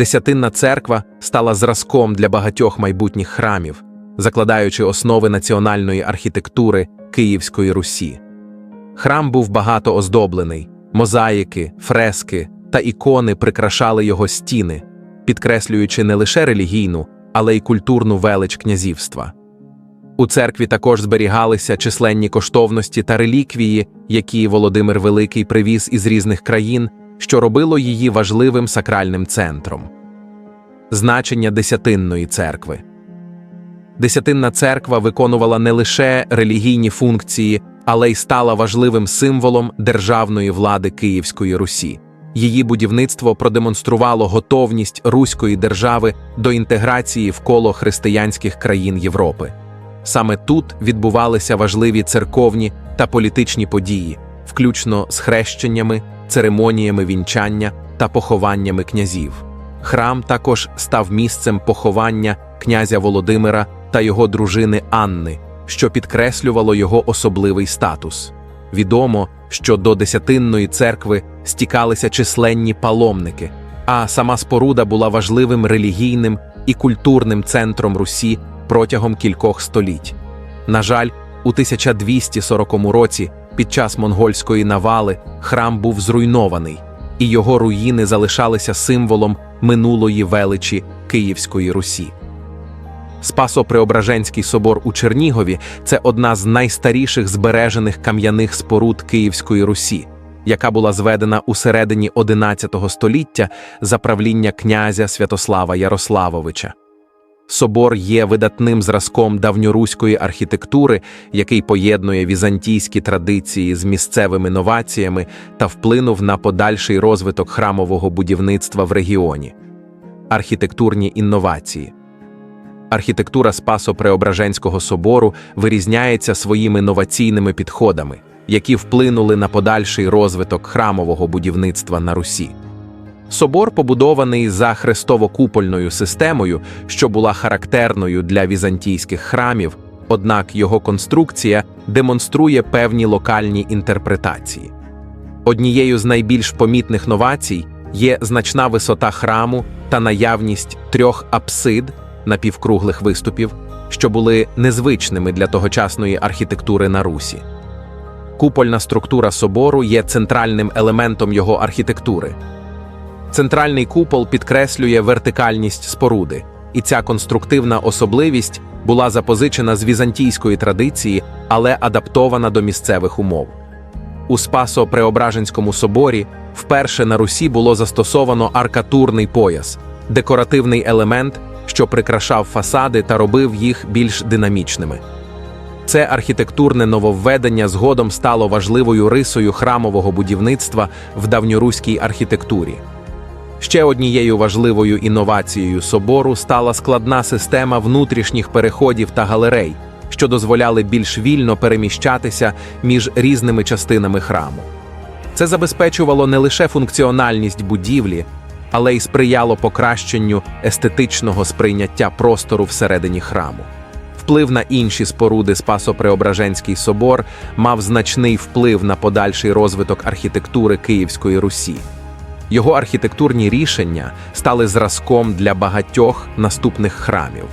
Десятинна церква стала зразком для багатьох майбутніх храмів, закладаючи основи національної архітектури Київської Русі. Храм був багато оздоблений, мозаїки, фрески та ікони прикрашали його стіни, підкреслюючи не лише релігійну, але й культурну велич князівства. У церкві також зберігалися численні коштовності та реліквії, які Володимир Великий привіз із різних країн, що робило її важливим сакральним центром. Значення Десятинної церкви Десятинна церква виконувала не лише релігійні функції, але й стала важливим символом державної влади Київської Русі. Її будівництво продемонструвало готовність Руської держави до інтеграції в коло християнських країн Європи. Саме тут відбувалися важливі церковні та політичні події, включно з хрещеннями, церемоніями вінчання та похованнями князів. Храм також став місцем поховання князя Володимира та його дружини Анни, що підкреслювало його особливий статус. Відомо, що до Десятинної церкви стікалися численні паломники, а сама споруда була важливим релігійним і культурним центром Русі протягом кількох століть. На жаль, у 1240 році, під час монгольської навали, храм був зруйнований, і його руїни залишалися символом минулої величі Київської Русі. Спасо-Преображенський собор у Чернігові це одна з найстаріших збережених кам'яних споруд Київської Русі, яка була зведена у середині XI століття за правління князя Святослава Ярославовича. Собор є видатним зразком давньоруської архітектури, який поєднує візантійські традиції з місцевими новаціями та вплинув на подальший розвиток храмового будівництва в регіоні. Архітектурні інновації Архітектура Спасо-Преображенського собору вирізняється своїми новаційними підходами, які вплинули на подальший розвиток храмового будівництва на Русі. Собор побудований за хрестово-купольною системою, що була характерною для візантійських храмів, однак його конструкція демонструє певні локальні інтерпретації. Однією з найбільш помітних новацій є значна висота храму та наявність трьох апсид напівкруглих виступів, що були незвичними для тогочасної архітектури на Русі. Купольна структура собору є центральним елементом його архітектури. Центральний купол підкреслює вертикальність споруди, і ця конструктивна особливість була запозичена з візантійської традиції, але адаптована до місцевих умов. У Спасо-Преображенському соборі вперше на Русі було застосовано аркатурний пояс, декоративний елемент, що прикрашав фасади та робив їх більш динамічними. Це архітектурне нововведення згодом стало важливою рисою храмового будівництва в давньоруській архітектурі. Ще однією важливою інновацією собору стала складна система внутрішніх переходів та галерей, що дозволяли більш вільно переміщатися між різними частинами храму. Це забезпечувало не лише функціональність будівлі, але й сприяло покращенню естетичного сприйняття простору всередині храму. Вплив на інші споруди Спасо-Преображенський собор мав значний вплив на подальший розвиток архітектури Київської Русі. Його архітектурні рішення стали зразком для багатьох наступних храмів.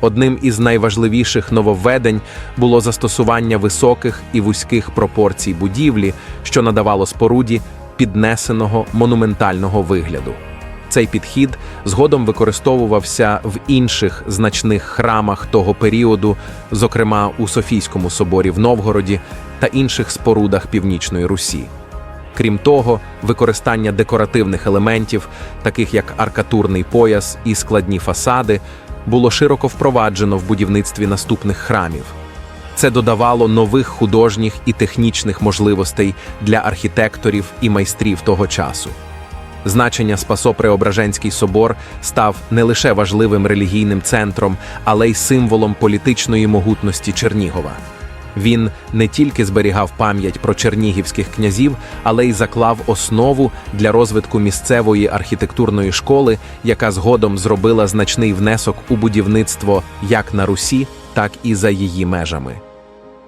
Одним із найважливіших нововведень було застосування високих і вузьких пропорцій будівлі, що надавало споруді піднесеного монументального вигляду. Цей підхід згодом використовувався в інших значних храмах того періоду, зокрема у Софійському соборі в Новгороді та інших спорудах Північної Русі. Крім того, використання декоративних елементів, таких як аркатурний пояс і складні фасади, було широко впроваджено в будівництві наступних храмів. Це додавало нових художніх і технічних можливостей для архітекторів і майстрів того часу. Значення Спасо-Преображенський собор став не лише важливим релігійним центром, але й символом політичної могутності Чернігова. Він не тільки зберігав пам'ять про чернігівських князів, але й заклав основу для розвитку місцевої архітектурної школи, яка згодом зробила значний внесок у будівництво як на Русі, так і за її межами.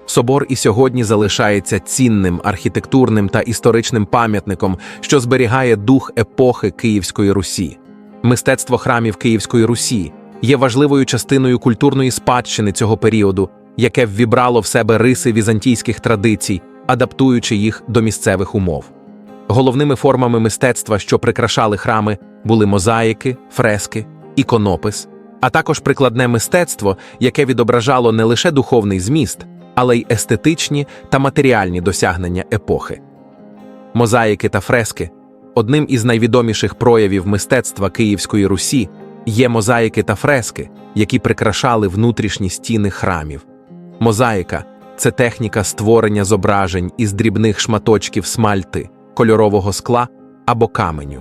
Собор і сьогодні залишається цінним архітектурним та історичним пам'ятником, що зберігає дух епохи Київської Русі. Мистецтво храмів Київської Русі є важливою частиною культурної спадщини цього періоду, яке ввібрало в себе риси візантійських традицій, адаптуючи їх до місцевих умов. Головними формами мистецтва, що прикрашали храми, були мозаїки, фрески, іконопис, а також прикладне мистецтво, яке відображало не лише духовний зміст, але й естетичні та матеріальні досягнення епохи. Мозаїки та фрески одним із найвідоміших проявів мистецтва Київської Русі є мозаїки та фрески, які прикрашали внутрішні стіни храмів. Мозаїка це техніка створення зображень із дрібних шматочків смальти, кольорового скла або каменю.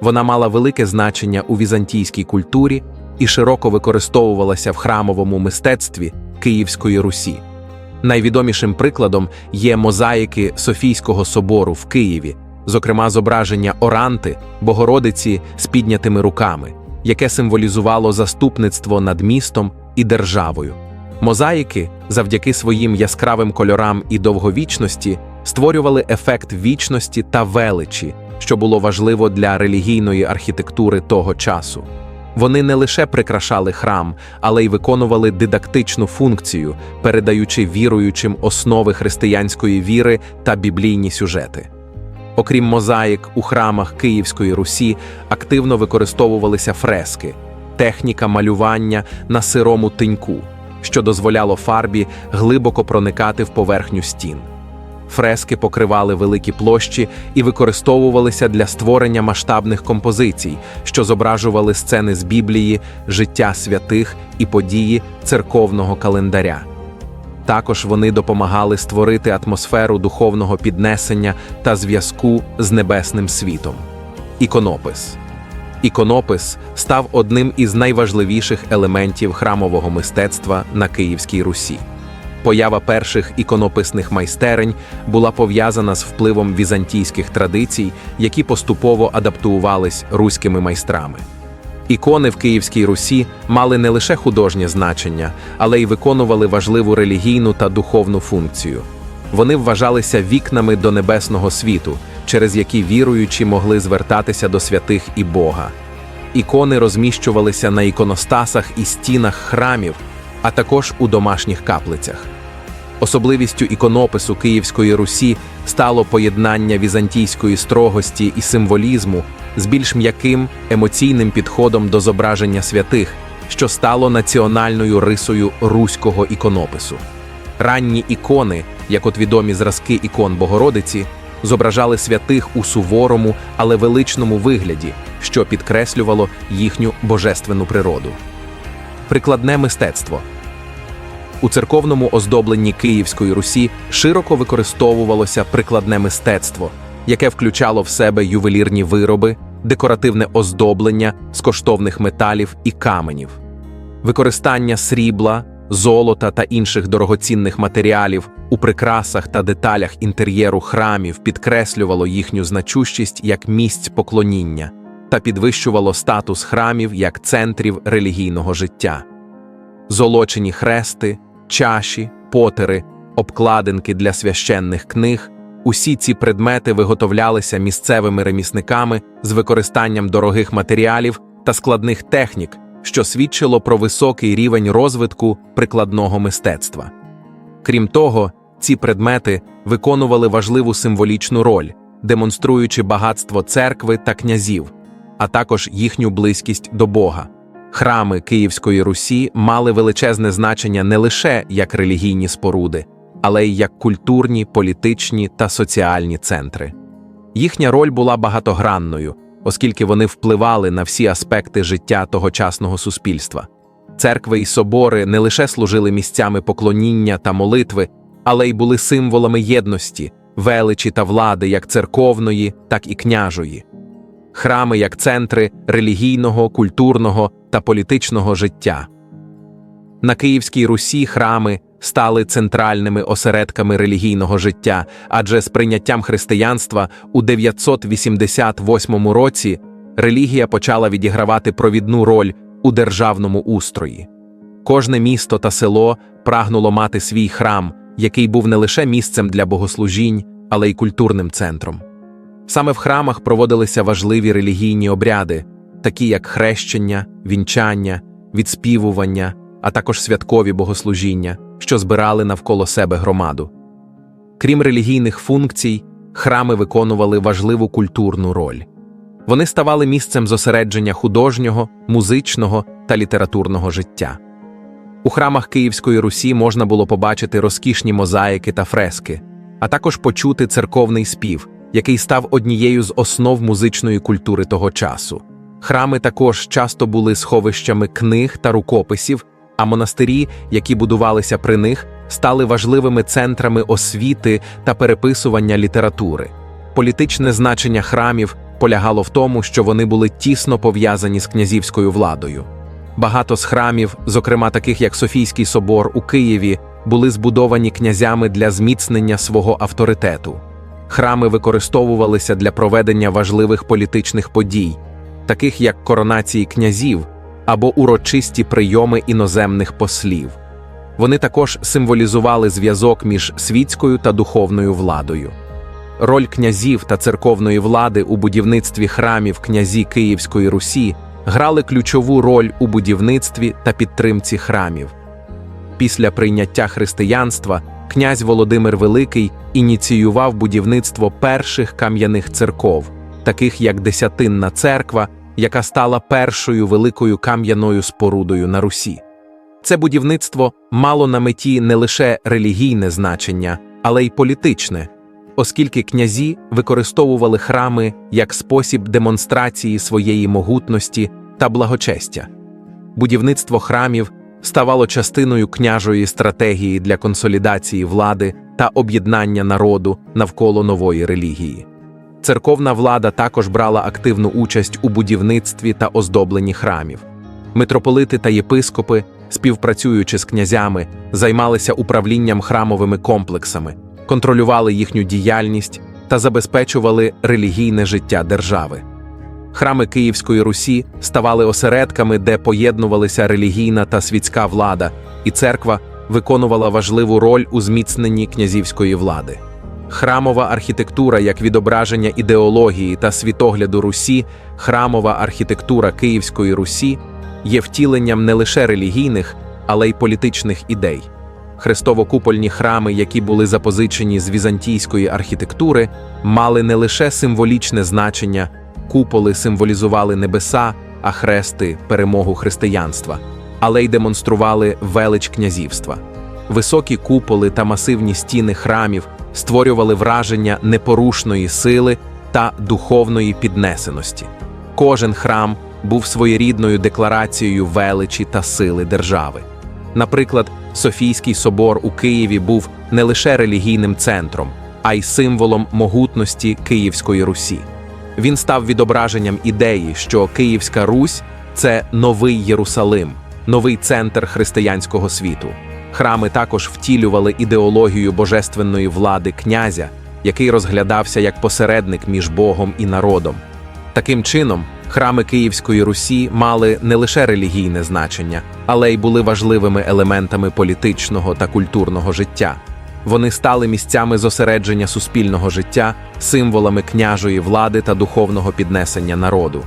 Вона мала велике значення у візантійській культурі і широко використовувалася в храмовому мистецтві Київської Русі. Найвідомішим прикладом є мозаїки Софійського собору в Києві, зокрема зображення Оранти, Богородиці з піднятими руками, яке символізувало заступництво над містом і державою. Мозаїки, завдяки своїм яскравим кольорам і довговічності, створювали ефект вічності та величі, що було важливо для релігійної архітектури того часу. Вони не лише прикрашали храм, але й виконували дидактичну функцію, передаючи віруючим основи християнської віри та біблійні сюжети. Окрім мозаїк, у храмах Київської Русі активно використовувалися фрески, техніка малювання на сирому тиньку, що дозволяло фарбі глибоко проникати в поверхню стін. Фрески покривали великі площі і використовувалися для створення масштабних композицій, що зображували сцени з Біблії, життя святих і події церковного календаря. Також вони допомагали створити атмосферу духовного піднесення та зв'язку з небесним світом. Іконопис Іконопис став одним із найважливіших елементів храмового мистецтва на Київській Русі. Поява перших іконописних майстерень була пов'язана з впливом візантійських традицій, які поступово адаптувались руськими майстрами. Ікони в Київській Русі мали не лише художнє значення, але й виконували важливу релігійну та духовну функцію. Вони вважалися вікнами до небесного світу, через які віруючі могли звертатися до святих і Бога. Ікони розміщувалися на іконостасах і стінах храмів, а також у домашніх каплицях. Особливістю іконопису Київської Русі стало поєднання візантійської строгості і символізму з більш м'яким емоційним підходом до зображення святих, що стало національною рисою руського іконопису. Ранні ікони, як от відомі зразки ікон Богородиці, зображали святих у суворому, але величному вигляді, що підкреслювало їхню божественну природу. Прикладне мистецтво у церковному оздобленні Київської Русі широко використовувалося прикладне мистецтво, яке включало в себе ювелірні вироби, декоративне оздоблення з коштовних металів і каменів. Використання срібла, золота та інших дорогоцінних матеріалів у прикрасах та деталях інтер'єру храмів підкреслювало їхню значущість як місць поклоніння та підвищувало статус храмів як центрів релігійного життя. Золочені хрести, чаші, потери, обкладинки для священних книг. Усі ці предмети виготовлялися місцевими ремісниками з використанням дорогих матеріалів та складних технік, що свідчило про високий рівень розвитку прикладного мистецтва. Крім того, ці предмети виконували важливу символічну роль, демонструючи багатство церкви та князів, а також їхню близькість до Бога. Храми Київської Русі мали величезне значення не лише як релігійні споруди, але й як культурні, політичні та соціальні центри. Їхня роль була багатогранною, оскільки вони впливали на всі аспекти життя тогочасного суспільства. Церкви і собори не лише служили місцями поклоніння та молитви, але й були символами єдності, величі та влади як церковної, так і княжої. Храми як центри релігійного, культурного та політичного життя. На Київській Русі храми стали центральними осередками релігійного життя, адже з прийняттям християнства у 988 році релігія почала відігравати провідну роль у державному устрої. Кожне місто та село прагнуло мати свій храм, який був не лише місцем для богослужінь, але й культурним центром. Саме в храмах проводилися важливі релігійні обряди, такі як хрещення, вінчання, відспівування, а також святкові богослужіння, що збирали навколо себе громаду. Крім релігійних функцій, храми виконували важливу культурну роль. Вони ставали місцем зосередження художнього, музичного та літературного життя. У храмах Київської Русі можна було побачити розкішні мозаїки та фрески, а також почути церковний спів, який став однією з основ музичної культури того часу. Храми також часто були сховищами книг та рукописів, а монастирі, які будувалися при них, стали важливими центрами освіти та переписування літератури. Політичне значення храмів полягало в тому, що вони були тісно пов'язані з князівською владою. Багато з храмів, зокрема таких як Софійський собор у Києві, були збудовані князями для зміцнення свого авторитету. Храми використовувалися для проведення важливих політичних подій, таких як коронації князів або урочисті прийоми іноземних послів. Вони також символізували зв'язок між світською та духовною владою. Роль князів та церковної влади у будівництві храмів князі Київської Русі грали ключову роль у будівництві та підтримці храмів. Після прийняття християнства князь Володимир Великий ініціював будівництво перших кам'яних церков, таких як Десятинна церква, яка стала першою великою кам'яною спорудою на Русі. Це будівництво мало на меті не лише релігійне значення, але й політичне, оскільки князі використовували храми як спосіб демонстрації своєї могутності та благочестя. Будівництво храмів ставало частиною княжої стратегії для консолідації влади та об'єднання народу навколо нової релігії. Церковна влада також брала активну участь у будівництві та оздобленні храмів. Митрополити та єпископи, співпрацюючи з князями, займалися управлінням храмовими комплексами, контролювали їхню діяльність та забезпечували релігійне життя держави. Храми Київської Русі ставали осередками, де поєднувалися релігійна та світська влада, і церква виконувала важливу роль у зміцненні князівської влади. Храмова архітектура як відображення ідеології та світогляду Русі, храмова архітектура Київської Русі є втіленням не лише релігійних, але й політичних ідей. Хрестово-купольні храми, які були запозичені з візантійської архітектури, мали не лише символічне значення, куполи символізували небеса, а хрести перемогу християнства, але й демонстрували велич князівства. Високі куполи та масивні стіни храмів створювали враження непорушної сили та духовної піднесеності. Кожен храм був своєрідною декларацією величі та сили держави. Наприклад, Софійський собор у Києві був не лише релігійним центром, а й символом могутності Київської Русі. Він став відображенням ідеї, що Київська Русь це новий Єрусалим, новий центр християнського світу. Храми також втілювали ідеологію божественної влади князя, який розглядався як посередник між Богом і народом. Таким чином, храми Київської Русі мали не лише релігійне значення, але й були важливими елементами політичного та культурного життя. Вони стали місцями зосередження суспільного життя, символами княжої влади та духовного піднесення народу.